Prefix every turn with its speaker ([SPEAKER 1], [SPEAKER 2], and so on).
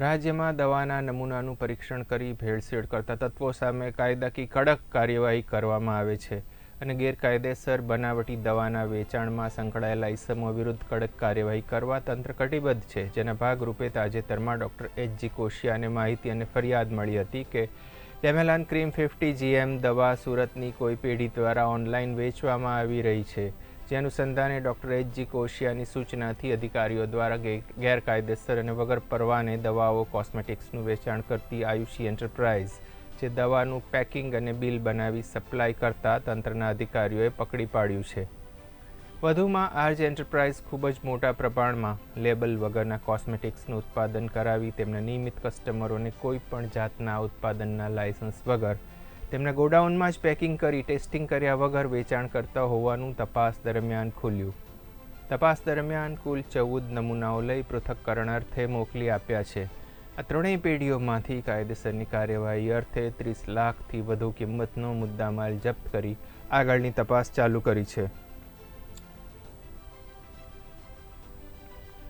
[SPEAKER 1] રાજ્યમાં દવાના નમૂનાનું પરીક્ષણ કરી ભેળસેળ કરતા તત્વો સામે કાયદાકી કડક કાર્યવાહી કરવામાં આવે છે અને ગેરકાયદેસર બનાવટી દવાના વેચાણમાં સંકળાયેલા ઇસમો વિરુદ્ધ કડક કાર્યવાહી કરવા તંત્ર કટિબદ્ધ છે. જેના ભાગરૂપે તાજેતરમાં ડૉક્ટર એચ જી કોશિયાને માહિતી અને ફરિયાદ મળી હતી કે ડેમેલાન ક્રીમ ફિફ્ટી જીએમ દવા સુરતની કોઈ પેઢી દ્વારા ઓનલાઈન વેચવામાં આવી રહી છે. જે અનુસંધાને ડૉક્ટર એચ જી કોશિયાની સૂચનાથી અધિકારીઓ દ્વારા ગેરકાયદેસર અને વગર પરવાને દવાઓ, કોસ્મેટિક્સનું વેચાણ કરતી આયુષી એન્ટરપ્રાઇઝ, જે દવાનું પેકિંગ અને બિલ બનાવી સપ્લાય કરતા તંત્રના અધિકારીઓએ પકડી પાડ્યું છે. વધુમાં આરજ એન્ટરપ્રાઇઝ ખૂબ જ મોટા પ્રમાણમાં લેબલ વગરના કોસ્મેટિક્સનું ઉત્પાદન કરાવી તેમના નિયમિત કસ્ટમરોને કોઈ પણ જાતના ઉત્પાદનના લાયસન્સ વગર તેમના ગોડાઉનમાં જ પેકિંગ કરી, ટેસ્ટિંગ કર્યા વગર વેચાણ કરતા હોવાનું તપાસ દરમિયાન ખુલ્યું. તપાસ દરમિયાન કુલ ચૌદ નમૂનાઓ લઈ પૃથક્કરણ અર્થે મોકલી આપ્યા છે. આ ત્રણેય પેઢીઓમાંથી કાયદેસરની કાર્યવાહી અર્થે ત્રીસ લાખથી વધુ કિંમતનો મુદ્દામાલ જપ્ત કરી આગળની તપાસ ચાલુ કરી છે.